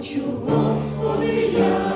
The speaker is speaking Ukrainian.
хочу, Господи, я.